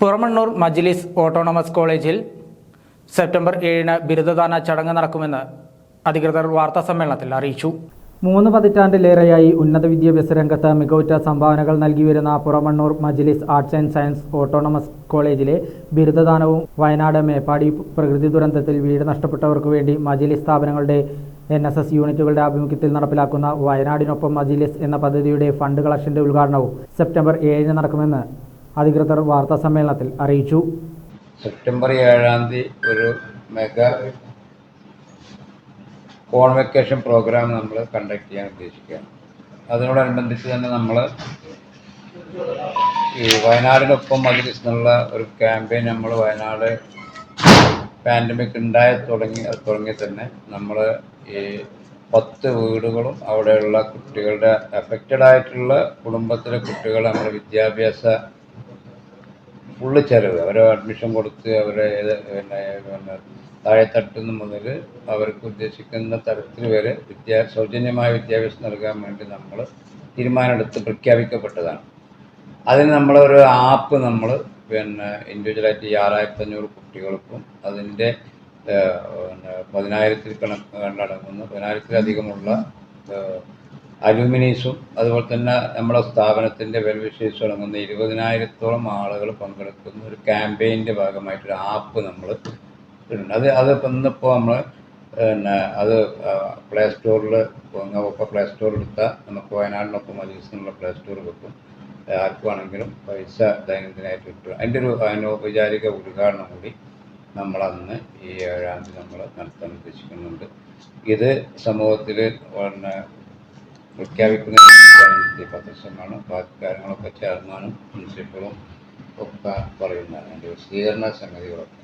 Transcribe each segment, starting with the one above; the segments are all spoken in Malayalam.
പുറമണ്ണൂർ മജ്ലിസ് ഓട്ടോണമസ് കോളേജിൽ സെപ്റ്റംബർ ഏഴിന് ബിരുദദാന ചടങ്ങ് നടക്കുമെന്ന് അധികൃതർ വാർത്താ സമ്മേളനത്തിൽ അറിയിച്ചു. മൂന്ന് പതിറ്റാണ്ടിലേറെയായി ഉന്നത വിദ്യാഭ്യാസ രംഗത്ത് മികവുറ്റ സംഭാവനകൾ നൽകിവരുന്ന പുറമണ്ണൂർ മജ്ലിസ് ആർട്സ് ആൻഡ് സയൻസ് ഓട്ടോണമസ് കോളേജിലെ ബിരുദദാനവും വയനാട് മേപ്പാടി പ്രകൃതി ദുരന്തത്തിൽ വീട് നഷ്ടപ്പെട്ടവർക്ക് വേണ്ടി മജ്ലിസ് സ്ഥാപനങ്ങളുടെ എൻ എസ് എസ് യൂണിറ്റുകളുടെ ആഭിമുഖ്യത്തിൽ നടപ്പിലാക്കുന്ന വയനാടിനൊപ്പം മജ്ലിസ് എന്ന പദ്ധതിയുടെ ഫണ്ട് കളക്ഷന്റെ ഉദ്ഘാടനവും സെപ്റ്റംബർ ഏഴിന് നടക്കുമെന്ന് അധികൃതർ വാർത്താ സമ്മേളനത്തിൽ അറിയിച്ചു. സെപ്റ്റംബർ ഏഴാം തീയതി ഒരു മെഗാ കോൺവെക്കേഷൻ പ്രോഗ്രാം നമ്മൾ കണ്ടക്ട് ചെയ്യാൻ ഉദ്ദേശിക്കുകയാണ്. അതിനോടനുബന്ധിച്ച് തന്നെ നമ്മൾ ഈ വയനാടിനൊപ്പം അതിൽ നിന്നുള്ള ഒരു ക്യാമ്പയിൻ നമ്മൾ വയനാട് പാൻഡമിക് ഉണ്ടായി തുടങ്ങി തുടങ്ങി തന്നെ നമ്മൾ ഈ പത്ത് വീടുകളും അവിടെയുള്ള കുട്ടികളുടെ അഫക്റ്റഡ് ആയിട്ടുള്ള കുടുംബത്തിലെ കുട്ടികളെ നമ്മൾ വിദ്യാഭ്യാസ ഫുള്ള് ചിലവ് അവരെ അഡ്മിഷൻ കൊടുത്ത് അവരെ പിന്നെ പിന്നെ താഴെത്തട്ടുന്ന മുതൽ അവർക്ക് ഉദ്ദേശിക്കുന്ന തരത്തിൽ വരെ വിദ്യാ സൗജന്യമായ വിദ്യാഭ്യാസം നൽകാൻ വേണ്ടി നമ്മൾ തീരുമാനമെടുത്ത് പ്രഖ്യാപിക്കപ്പെട്ടതാണ്. അതിന് നമ്മളൊരു ആപ്പ് നമ്മൾ പിന്നെ ഇൻഡിവിജ്വലായിട്ട് ഈ ആറായിരത്തി അഞ്ഞൂറ് കുട്ടികൾക്കും അതിന്റെ പതിനായിരത്തിൽ കണക്ക് കണ്ടടങ്ങുന്ന. പതിനായിരത്തിലധികമുള്ള അലൂമിനീസും അതുപോലെ തന്നെ നമ്മുടെ സ്ഥാപനത്തിന്റെ ബെനിഫിഷ്യസ് അടങ്ങുന്ന ഇരുപതിനായിരത്തോളം ആളുകൾ പങ്കെടുക്കുന്ന ഒരു ക്യാമ്പയിന്റെ ഭാഗമായിട്ടൊരു ആപ്പ് നമ്മൾ ഇടുന്നുണ്ട്. അത് അത് ഇന്നിപ്പോൾ നമ്മൾ പിന്നെ അത് പ്ലേ സ്റ്റോറിൽ ഇപ്പോൾ പ്ലേ സ്റ്റോർ എടുത്താൽ നമുക്ക് വയനാടിനൊപ്പം മജീസിനുള്ള പ്ലേ സ്റ്റോർ കിട്ടും ആർക്കുവാണെങ്കിലും പൈസ ദൈനംദിനമായിട്ട് കിട്ടും. അതിന്റെ ഒരു അനൗപചാരിക ഉദ്ഘാടനം കൂടി നമ്മളന്ന് ഈ ഏഴാം തീയതി നമ്മൾ നടത്താൻ ഉദ്ദേശിക്കുന്നുണ്ട്. ഇത് സമൂഹത്തിൽ പ്രഖ്യാപിക്കുന്ന പത്രസമാണ് ബാക്കി കാര്യങ്ങളൊക്കെ ചെയർമാനും പ്രിൻസിപ്പളും ഒക്കെ പറയുന്നതാണ്. വിശദീകരണ സംഗതികളൊക്കെ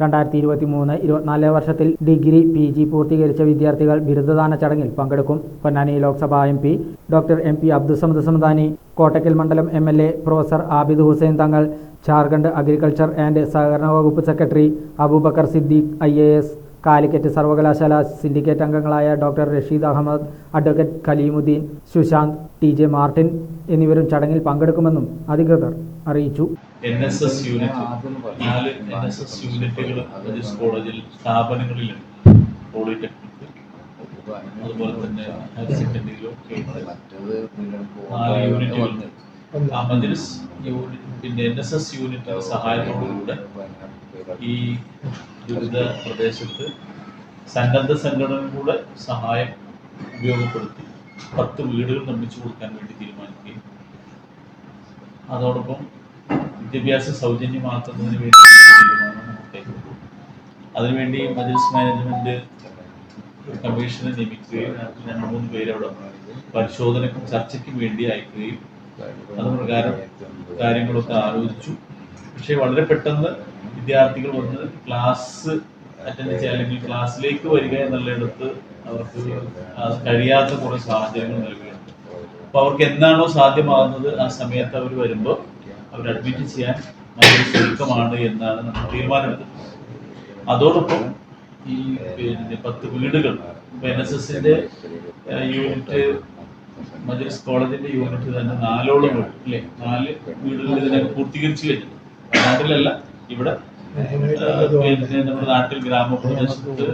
രണ്ടായിരത്തി ഇരുപത്തി മൂന്ന് ഇരുപത്തിനാല് വർഷത്തിൽ ഡിഗ്രി പി ജി പൂർത്തീകരിച്ച വിദ്യാർത്ഥികൾ ബിരുദദാന ചടങ്ങിൽ പങ്കെടുക്കും Ponnani Lok Sabha M P doctor M P Abdussamad Samadani Kottakkal മണ്ഡലം M L A professor Abid Hussain Thangal Jharkhand agriculture and സഹകരണ വകുപ്പ് secretary Abubakar Siddique I A S Calicut സർവകലാശാല സിൻഡിക്കേറ്റ് അംഗങ്ങളായ doctor Rasheed Ahmed advocate Khaleemuddin Sushanth T J Martin എന്നിവരും ചടങ്ങിൽ പങ്കെടുക്കുമെന്നും അധികൃതർ അറിയിച്ചു. എൻ എസ് എസ് യൂണിറ്റ് നാല് എൻ എസ് എസ് യൂണിറ്റുകൾ മജീസ് കോളേജിൽ സ്ഥാപനങ്ങളിലുണ്ട് പോളിടെക്നിക് അതുപോലെ തന്നെ ഹയർ സെക്കൻഡറിയിലും ഒക്കെ ഉണ്ട്. നാല് യൂണിറ്റുകൾ യൂണിറ്റ് പിന്നെ എൻ എസ് എസ് യൂണിറ്റിന്റെ സഹായത്തോടുകൂടെ ഈ ദുരിത പ്രദേശത്ത് സന്നദ്ധ സംഘടനകളുടെ സഹായം ഉപയോഗപ്പെടുത്തി പത്ത് വീടുകൾ നിർമ്മിച്ചു കൊടുക്കാൻ വേണ്ടി തീരുമാനിക്കുകയും. അതോടൊപ്പം വിദ്യാഭ്യാസം സൗജന്യമാക്കുന്നതിന് വേണ്ടി അതിനുവേണ്ടി മജിസ് മാനേജ്മെന്റ് കമ്മീഷനെ നിയമിക്കുകയും രണ്ട് മൂന്ന് പേര് അവിടെ പരിശോധനക്കും ചർച്ചയ്ക്കും വേണ്ടി അയക്കുകയും അത് പ്രകാരം കാര്യങ്ങളൊക്കെ ആലോചിച്ചു. പക്ഷേ വളരെ പെട്ടെന്ന് വിദ്യാർത്ഥികൾ വന്ന് ക്ലാസ് അറ്റൻഡ് ചെയ്യാൻ അല്ലെങ്കിൽ ക്ലാസ്സിലേക്ക് വരിക എന്നുള്ളിടത്ത് അവർക്ക് കഴിയാത്ത കുറേ സാഹചര്യങ്ങൾ നൽകുകയാണ്. അപ്പൊ അവർക്ക് എന്താണോ സാധ്യമാകുന്നത് ആ സമയത്ത് അവർ വരുമ്പോൾ അവർ അഡ്മിറ്റ് ചെയ്യാൻ വളരെ ചുരുക്കമാണ് എന്നാണ് നമ്മൾ തീരുമാനമെടുത്തത്. അതോടൊപ്പം ഈ പിന്നെ പത്ത് വീടുകൾ എൻ എസ് എസിന്റെ യൂണിറ്റ് മജലിസ് കോളേജിന്റെ യൂണിറ്റ് തന്നെ നാലോളം വീട് അല്ലേ? നാല് വീടുകളിൽ ഇതിനൊക്കെ പൂർത്തീകരിച്ചു കഴിഞ്ഞു. നാട്ടിലല്ല ഇവിടെ നമ്മുടെ നാട്ടിൽ ഗ്രാമപ്രദേശത്ത്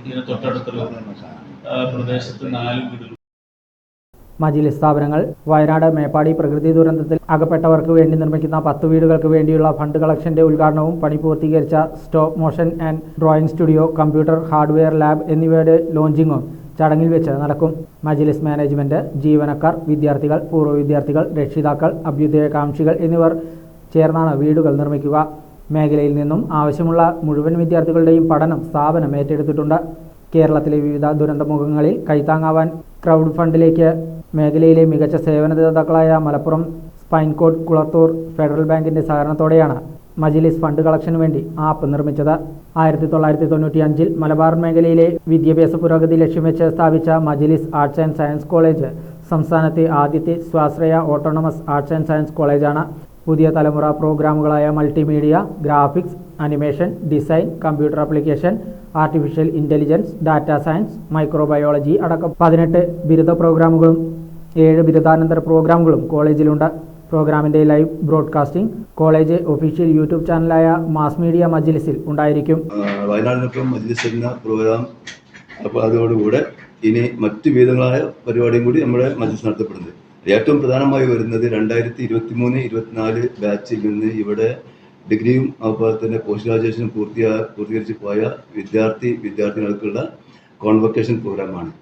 ഇതിന് തൊട്ടടുത്തുള്ള പ്രദേശത്ത് നാല് വീടുകൾ. മജിലിസ് സ്ഥാപനങ്ങൾ വയനാട് മേപ്പാടി പ്രകൃതി ദുരന്തത്തിൽ അകപ്പെട്ടവർക്ക് വേണ്ടി നിർമ്മിക്കുന്ന പത്ത് വീടുകൾക്ക് വേണ്ടിയുള്ള ഫണ്ട് കളക്ഷന്റെ ഉദ്ഘാടനവും പണി പൂർത്തീകരിച്ച stop motion and drawing studio computer hardware lab എന്നിവയുടെ ലോഞ്ചിങ്ങും ചടങ്ങിൽ വെച്ച് നടക്കും. മജിലിസ് മാനേജ്മെന്റ് ജീവനക്കാർ വിദ്യാർത്ഥികൾ പൂർവ വിദ്യാർത്ഥികൾ രക്ഷിതാക്കൾ അഭ്യുദയകാംക്ഷികൾ എന്നിവർ ചേർന്നാണ് വീടുകൾ നിർമ്മിക്കുക. മേഖലയിൽ നിന്നും ആവശ്യമുള്ള മുഴുവൻ വിദ്യാർത്ഥികളുടെയും പഠനം സ്ഥാപനം ഏറ്റെടുത്തിട്ടുണ്ട്. കേരളത്തിലെ വിവിധ ദുരന്തമുഖങ്ങളിൽ കൈത്താങ്ങാവാൻ ക്രൗഡ് ഫണ്ടിലേക്ക് മേഖലയിലെ മികച്ച സേവനദാതാക്കളായ മലപ്പുറം സ്പൈൻകോട്ട് കുളത്തൂർ ഫെഡറൽ ബാങ്കിന്റെ സഹകരണത്തോടെയാണ് മജിലിസ് ഫണ്ട് കളക്ഷന് വേണ്ടി ആപ്പ് നിർമ്മിച്ചത്. ആയിരത്തി തൊള്ളായിരത്തി തൊണ്ണൂറ്റി അഞ്ചിൽ മലബാർ മേഖലയിലെ വിദ്യാഭ്യാസ പുരോഗതി ലക്ഷ്യം വെച്ച് സ്ഥാപിച്ച മജിലിസ് ആർട്സ് ആൻഡ് സയൻസ് കോളേജ് സംസ്ഥാനത്തെ ആദ്യത്തെ സ്വാശ്രയ ഓട്ടോണമസ് ആർട്സ് ആൻഡ് സയൻസ് കോളേജാണ്. പുതിയ തലമുറ പ്രോഗ്രാമുകളായ multimedia graphics animation design computer application artificial intelligence data science microbiology അടക്കം പതിനെട്ട് ബിരുദ പ്രോഗ്രാമുകളും ഏഴ് ബിരുദാനന്തര പ്രോഗ്രാമുകളും കോളേജിലുണ്ട്. പ്രോഗ്രാമിന്റെ live broadcasting college official YouTube ചാനലായ mass media മജ്ലിസിൽ ഉണ്ടായിരിക്കും. വയനാടിനൊപ്പം മജ്ലിസ് എന്ന പ്രോഗ്രാം അപ്പോൾ അതോടുകൂടെ ഇനി മറ്റ് വിധങ്ങളായ പരിപാടിയും കൂടി നമ്മുടെ മജ്ലിസ് നടത്തപ്പെടുന്നത് ഏറ്റവും പ്രധാനമായി വരുന്നത് രണ്ടായിരത്തി ഇരുപത്തി മൂന്ന് ഇരുപത്തിനാല് ബാച്ചിൽ നിന്ന് ഇവിടെ ഡിഗ്രിയും അതുപോലെ തന്നെ പോസ്റ്റ് ഗ്രാജുവേഷനും പൂർത്തിയാ പൂർത്തീകരിച്ച് പോയ വിദ്യാർത്ഥി വിദ്യാർത്ഥികൾക്കുള്ള കോൺവൊക്കേഷൻ പ്രോഗ്രാമാണ്.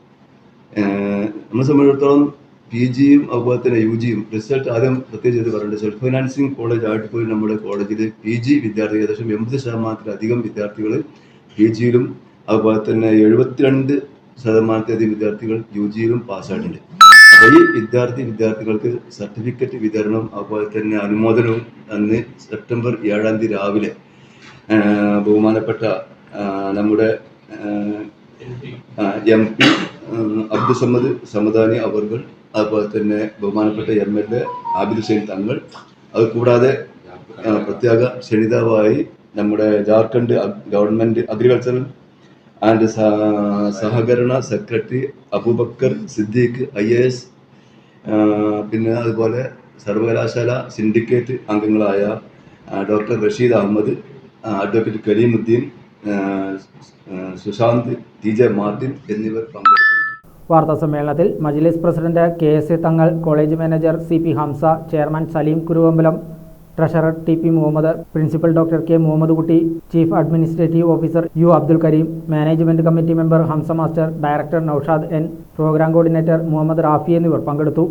നമ്മളെ സംബന്ധിച്ചിടത്തോളം പി ജിയും അതുപോലെ തന്നെ യു ജിയും റിസൾട്ട് ആദ്യം പ്രത്യേകിച്ച് ഇത് പറയുന്നത് സെൽഫ് ഫൈനാൻസിങ് കോളേജ് ആയിട്ട് പോയി നമ്മുടെ കോളേജിൽ പി ജി വിദ്യാർത്ഥികൾ ഏകദേശം എൺപത് ശതമാനത്തിലധികം വിദ്യാർത്ഥികൾ പി ജിയിലും അതുപോലെ തന്നെ എഴുപത്തിരണ്ട് ശതമാനത്തിലധികം വിദ്യാർത്ഥികൾ യു ജിയിലും പാസ്സായിട്ടുണ്ട് അപ്പോൾ ഈ വിദ്യാർത്ഥി വിദ്യാർത്ഥികൾക്ക് സർട്ടിഫിക്കറ്റ് വിതരണം അതുപോലെ തന്നെ അനുമോദനവും അന്ന് സെപ്റ്റംബർ ഏഴാം തീയതി രാവിലെ ബഹുമാനപ്പെട്ട നമ്മുടെ എം പി അബ്ദുസമ്മദ് സമദാനി അവർകൾ അതുപോലെ തന്നെ ബഹുമാനപ്പെട്ട M L A Abid Hussain Thangal. അത് കൂടാതെ പ്രത്യേക ക്ഷണിതാവായി നമ്മുടെ ജാർഖണ്ഡ് ഗവൺമെന്റ് അഗ്രികൾച്ചറൽ ആൻഡ് സഹകരണ secretary Abubakar Siddique I A S പിന്നെ അതുപോലെ സർവകലാശാല സിൻഡിക്കേറ്റ് അംഗങ്ങളായ doctor Rasheed Ahmed advocate Kareemuddin Sushanth T J Martin എന്നിവർ പങ്കെടുത്തു. വാർത്താ സമ്മേളനത്തിൽ Majlis president K S A Thangal college manager C P Hamza chairman Saleem Kuruvambalam treasurer T P Muhammad principal doctor K Muhammad Kutty chief administrative officer U Abdul Kareem management committee member Hamza master director Naushad N program coordinator Muhammad Rafi എന്നിവർ പങ്കെടുത്തു.